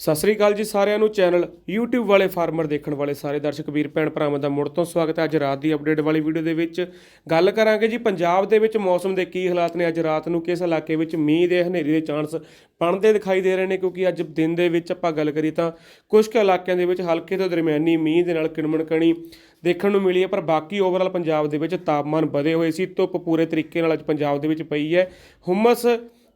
ਸਤਿ ਸ੍ਰੀ ਅਕਾਲ ਜੀ ਸਾਰਿਆਂ ਨੂੰ। ਚੈਨਲ YouTube ਵਾਲੇ ਫਾਰਮਰ ਦੇਖਣ ਵਾਲੇ ਸਾਰੇ ਦਰਸ਼ਕ ਵੀਰ, ਭੈਣ ਭਰਾਵਾਂ ਦਾ ਮੁੜ ਤੋਂ ਸਵਾਗਤ ਹੈ ਅੱਜ ਰਾਤ ਦੀ ਅਪਡੇਟ ਵਾਲੀ ਵੀਡੀਓ ਦੇ ਵਿੱਚ। ਗੱਲ ਕਰਾਂਗੇ ਜੀ ਪੰਜਾਬ ਦੇ ਵਿੱਚ ਮੌਸਮ ਦੇ ਕੀ ਹਾਲਾਤ ਨੇ ਅੱਜ ਰਾਤ ਨੂੰ, ਕਿਸ ਇਲਾਕੇ ਵਿੱਚ ਮੀਂਹ ਦੇ ਹਨੇਰੀ ਦੇ ਚਾਂਸ ਬਣਦੇ ਦਿਖਾਈ ਦੇ ਰਹੇ ਨੇ, ਕਿਉਂਕਿ ਅੱਜ ਦਿਨ ਦੇ ਵਿੱਚ ਆਪਾਂ ਗੱਲ ਕਰੀਏ ਤਾਂ ਕੁਝ ਕੁ ਇਲਾਕਿਆਂ ਦੇ ਵਿੱਚ ਹਲਕੇ ਤੋਂ ਦਰਮਿਆਨੀ ਮੀਂਹ ਦੇ ਨਾਲ ਕਿਣਮਣ ਕਣੀ ਦੇਖਣ ਨੂੰ ਮਿਲੀ ਹੈ, ਪਰ ਬਾਕੀ ਓਵਰਆਲ ਪੰਜਾਬ ਦੇ ਵਿੱਚ ਤਾਪਮਾਨ ਵਧੇ ਹੋਏ ਸੀ, ਧੁੱਪ ਪੂਰੇ ਤਰੀਕੇ ਨਾਲ ਅੱਜ ਪੰਜਾਬ ਦੇ ਵਿੱਚ ਪਈ ਹੈ। ਹੁਮਸ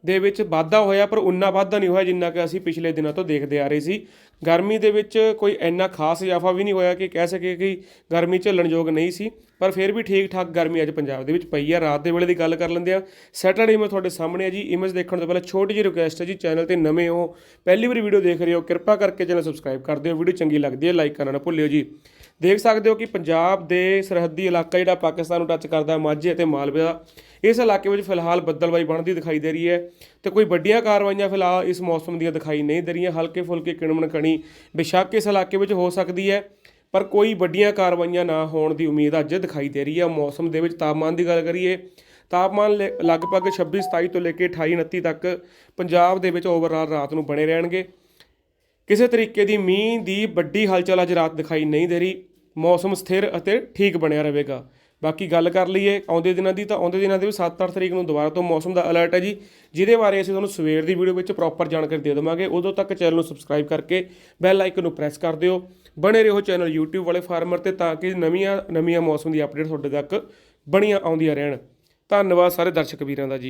ਦੇ ਵਿੱਚ ਵਾਧਾ ਹੋਇਆ, ਪਰ ਉਨਾ ਵਾਧਾ ਨਹੀਂ ਹੋਇਆ ਜਿੰਨਾ ਕਿ ਅਸੀਂ ਪਿਛਲੇ ਦਿਨਾਂ ਤੋਂ ਦੇਖਦੇ ਆ ਰਹੇ ਸੀ। ਗਰਮੀ ਦੇ ਵਿੱਚ ਕੋਈ ਇੰਨਾ ਖਾਸ ਇਜ਼ਾਫਾ ਵੀ ਨਹੀਂ ਹੋਇਆ ਕਿ ਕਹਿ ਸਕੇ ਕਿ ਗਰਮੀ ਝੱਲਣਯੋਗ ਨਹੀਂ ਸੀ। ਪਰ ਫਿਰ ਵੀ ਠੀਕ ਠਾਕ ਗਰਮੀ ਅੱਜ ਪੰਜਾਬ ਦੇ ਵਿੱਚ ਪਈ ਹੈ ਰਾਤ ਦੇ ਵੇਲੇ ਦੀ ਗੱਲ ਕਰ ਲੈਂਦੇ ਆ ਸੈਟਰਡੇ ਮੈਂ ਤੁਹਾਡੇ ਸਾਹਮਣੇ ਆ ਜੀ। ਇਮੇਜ ਦੇਖਣ ਤੋਂ ਪਹਿਲਾਂ ਛੋਟੀ ਜਿਹੀ ਰਿਕੁਐਸਟ ਹੈ ਜੀ। ਚੈਨਲ ਤੇ ਨਵੇਂ ਹੋ, ਪਹਿਲੀ ਵਾਰੀ ਵੀਡੀਓ ਦੇਖ ਰਹੇ ਹੋ, ਕਿਰਪਾ ਕਰਕੇ ਚੈਨਲ ਸਬਸਕ੍ਰਾਈਬ ਕਰ ਦਿਓ। ਵੀਡੀਓ ਚੰਗੀ ਲੱਗਦੀ ਹੈ ਲਾਈਕ ਕਰਨਾ ਨਾ ਭੁੱਲਿਓ ਜੀ। ਦੇਖ ਸਕਦੇ ਹੋ ਕਿ ਪੰਜਾਬ ਦੇ ਸਰਹੱਦੀ ਇਲਾਕਾ ਜਿਹੜਾ ਪਾਕਿਸਤਾਨ ਨੂੰ ਟੱਚ ਕਰਦਾ ਹੈ, ਮਾਝੇ ਅਤੇ ਮਾਲਵੇ ਦਾ, ਇਸ ਇਲਾਕੇ ਵਿੱਚ ਫਿਲਹਾਲ ਬੱਦਲਬਾਈ ਬਣਦੀ ਦਿਖਾਈ ਦੇ ਰਹੀ ਹੈ। ਤੇ ਕੋਈ ਵੱਡੀਆਂ ਕਾਰਵਾਈਆਂ ਫਿਲਹਾਲ ਇਸ ਮੌਸਮ ਦੀਆਂ ਦਿਖਾਈ ਨਹੀਂ ਦੇ ਰਹੀਆਂ। ਹਲਕੇ ਫੁਲਕੇ ਕਿਣਮਣ ਕਣੀ ਬੇਸ਼ੱਕ ਇਸ ਇਲਾਕੇ ਵਿੱਚ ਹੋ ਸਕਦੀ ਹੈ। ਪਰ ਕੋਈ ਵੱਡੀਆਂ ਕਾਰਵਾਈਆਂ ਨਾ ਹੋਣ ਦੀ ਉਮੀਦ ਅੱਜ ਦਿਖਾਈ ਦੇ ਰਹੀ ਹੈ। ਮੌਸਮ ਦੇ ਵਿੱਚ ਤਾਪਮਾਨ ਦੀ ਗੱਲ ਕਰੀਏ, ਤਾਪਮਾਨ ਲ- ਲਗਭਗ 26 27 ਤੋਂ ਲੈ ਕੇ 28 29 ਤੱਕ ਪੰਜਾਬ ਦੇ ਵਿੱਚ ਓਵਰਆਲ ਰਾਤ ਨੂੰ ਬਣੇ ਰਹਿਣਗੇ। ਕਿਸੇ ਤਰੀਕੇ ਦੀ ਮੀਂਹ ਦੀ ਵੱਡੀ ਹਲਚਲ ਅੱਜ ਰਾਤ ਦਿਖਾਈ ਨਹੀਂ ਦੇ ਰਹੀ। ਮੌਸਮ ਸਥਿਰ ਅਤੇ ਠੀਕ ਬਣਿਆ ਰਹੇਗਾ। ਬਾਕੀ ਗੱਲ ਕਰ ਲਈਏ ਆਉਂਦੇ ਦਿਨਾਂ ਦੀ ਤਾਂ ਆਉਂਦੇ ਦਿਨਾਂ ਦੇ ਵੀ 7-8 ਤਰੀਕ ਨੂੰ ਦੁਬਾਰਾ ਤੋਂ ਮੌਸਮ ਦਾ ਅਲਰਟ ਹੈ ਜੀ, ਜਿਹਦੇ ਬਾਰੇ ਅਸੀਂ ਤੁਹਾਨੂੰ ਸਵੇਰ ਦੀ ਵੀਡੀਓ ਵਿੱਚ ਪ੍ਰੋਪਰ ਜਾਣਕਾਰੀ ਦੇ ਦੇਵਾਂਗੇ। ਉਦੋਂ ਤੱਕ ਚੈਨਲ ਨੂੰ ਸਬਸਕ੍ਰਾਈਬ ਕਰਕੇ ਬੈਲ ਆਈਕਨ ਨੂੰ ਪ੍ਰੈਸ ਕਰ ਦਿਓ। ਬਣੇ ਰਹੋ ਚੈਨਲ YouTube ਵਾਲੇ ਫਾਰਮਰ ਤੇ ਤਾਂ ਕਿ ਨਵੀਆਂ ਨਵੀਆਂ ਮੌਸਮ ਦੀ ਅਪਡੇਟ ਤੁਹਾਡੇ ਤੱਕ ਬਣੀਆਂ ਆਉਂਦੀਆਂ ਰਹਿਣ। ਧੰਨਵਾਦ ਸਾਰੇ ਦਰਸ਼ਕ ਵੀਰਾਂ ਦਾ ਜੀ।